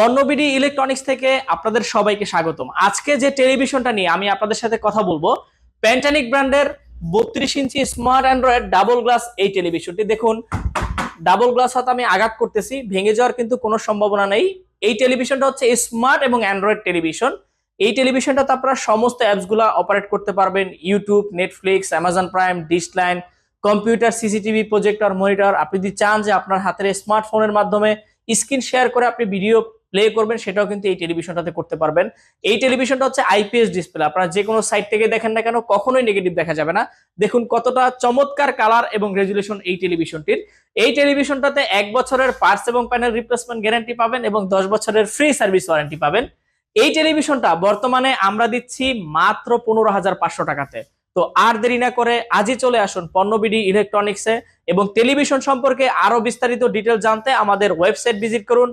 পণ্যবিডি electronics থেকে আপনাদের সবাইকে স্বাগতম। আজকে যে টেলিভিশনটা নিয়ে আমি আপনাদের সাথে কথা বলব প্যান্টানিক ব্র্যান্ডের বত্রিশ ইঞ্চি স্মার্ট অ্যান্ড্রয়েড ডাবল গ্লাস এই টেলিভিশনটি দেখুন ডাবল গ্লাস হাতে আমি আঘাত করতেছি, ভেঙে যাওয়ার কিন্তু কোনো সম্ভাবনা নেই। এই টেলিভিশনটা হচ্ছে স্মার্ট এবং অ্যান্ড্রয়েড টেলিভিশন এই টেলিভিশনটাতে আপনারা সমস্ত অ্যাপসগুলো অপারেট করতে পারবেন। ইউটিউব নেটফ্লিক্স অ্যামাজন প্রাইম ডিসলাইন কম্পিউটার সিসিটিভি প্রজেক্টর মনিটর আপনি যদি চান যে আপনার হাতের স্মার্টফোনের মাধ্যমে স্ক্রিন শেয়ার করে আপনি ভিডিও প্লে করবেন, সেটাও কিন্তু এই টেলিভিশনটাতে করতে পারবেন। এই টেলিভিশনটা হচ্ছে আইপিএস ডিসপ্লে আপনারা যে কোনো সাইট থেকে দেখেন না কেন, কখনোই নেগেটিভ দেখা যাবে না। দেখুন কতটা চমৎকার কালার এবং রেজুলেশন এই টেলিভিশনটির। এই টেলিভিশনটাতে এক বছরের পার্টস এবং প্যানেল রিপ্লেসমেন্ট গ্যারান্টি পাবেন এবং দশ বছরের ফ্রি সার্ভিস ওয়ারেন্টি পাবেন। এই টেলিভিশনটা বর্তমানে আমরা দিচ্ছি মাত্র পনেরো হাজার পাঁচশো টাকাতে। তো আর দেরি না করে আজই চলে আসুন পণ্যবিডি ইলেকট্রনিক্সে এবং টেলিভিশন সম্পর্কে আরও বিস্তারিত ডিটেল জানতে আমাদের ওয়েবসাইট ভিজিট করুন।